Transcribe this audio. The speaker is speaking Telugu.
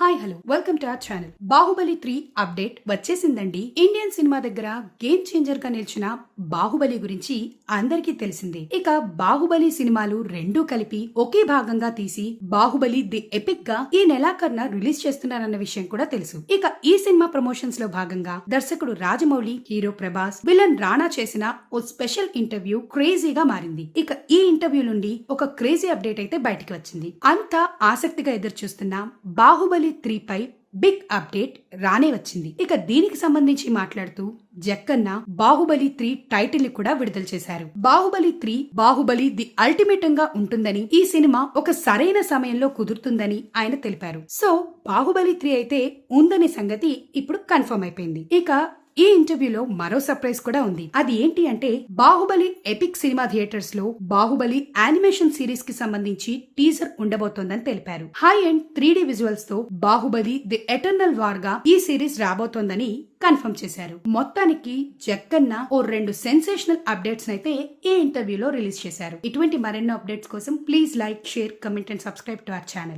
Hi hello. Welcome to our channel. Baahubali three update వచ్చేసిందండి. ఇండియన్ సినిమా దగ్గర గేమ్ చేంజర్గా నిలిచిన బాహుబలి గురించి అందరికీ తెలిసిందే. ఇక బాహుబలి సినిమాలు రెండూ కలిపి ఒకే భాగంగా తీసి బాహుబలి ది ఎపిక్గా ఈ నెలాఖరున రిలీజ్ చేస్తున్నారన్న విషయం కూడా తెలుసు. ఇక ఈ సినిమా ప్రమోషన్స్లో భాగంగా దర్శకుడు రాజమౌళి హీరో ప్రభాస్ విలన్ రాణా చేసిన ఓ స్పెషల్ ఇంటర్వ్యూ క్రేజీగా మారింది. ఇక ఈ ఇంటర్వ్యూ నుండి ఒక క్రేజీ అప్డేట్ అయితే బయటికి వచ్చింది. అంతా ఆసక్తిగా ఎదురు చూస్తున్న బాహుబలి త్రీ పై బిగ్ అప్డేట్ రానే వచ్చింది. ఇక దీనికి సంబంధించి మాట్లాడుతూ జక్కన్న బాహుబలి త్రీ టైటిల్ని కూడా విడుదల చేశారు. Baahubali three Baahubali the ultimatum గా ఉంటుందని ఈ సినిమా ఒక సరైన సమయంలో కుదురుతుందని ఆయన తెలిపారు. సో బాహుబలి త్రీ అయితే ఉందనే సంగతి ఇప్పుడు కన్ఫర్మ్ అయిపోయింది. ఇక ఈ ఇంటర్వ్యూలో మరో సర్ప్రైజ్ కూడా ఉంది. అది ఏంటి అంటే బాహుబలి ఎపిక్ సినిమా థియేటర్స్లో బాహుబలి యానిమేషన్ సిరీస్కి సంబంధించి టీజర్ ఉండబోతోందని తెలిపారు. హై అండ్ త్రీ డి విజువల్స్తో బాహుబలి ది ఎటర్నల్ వార్గా ఈ సిరీస్ రాబోతోందని కన్ఫర్మ్ చేశారు. మొత్తానికి జక్కన్న ఓ రెండు సెన్సేషనల్ అప్డేట్స్ అయితే ఈ ఇంటర్వ్యూలో రిలీజ్ చేశారు. ఇటువంటి మరెన్నో అప్డేట్స్ కోసం please like share comment and subscribe to our channel.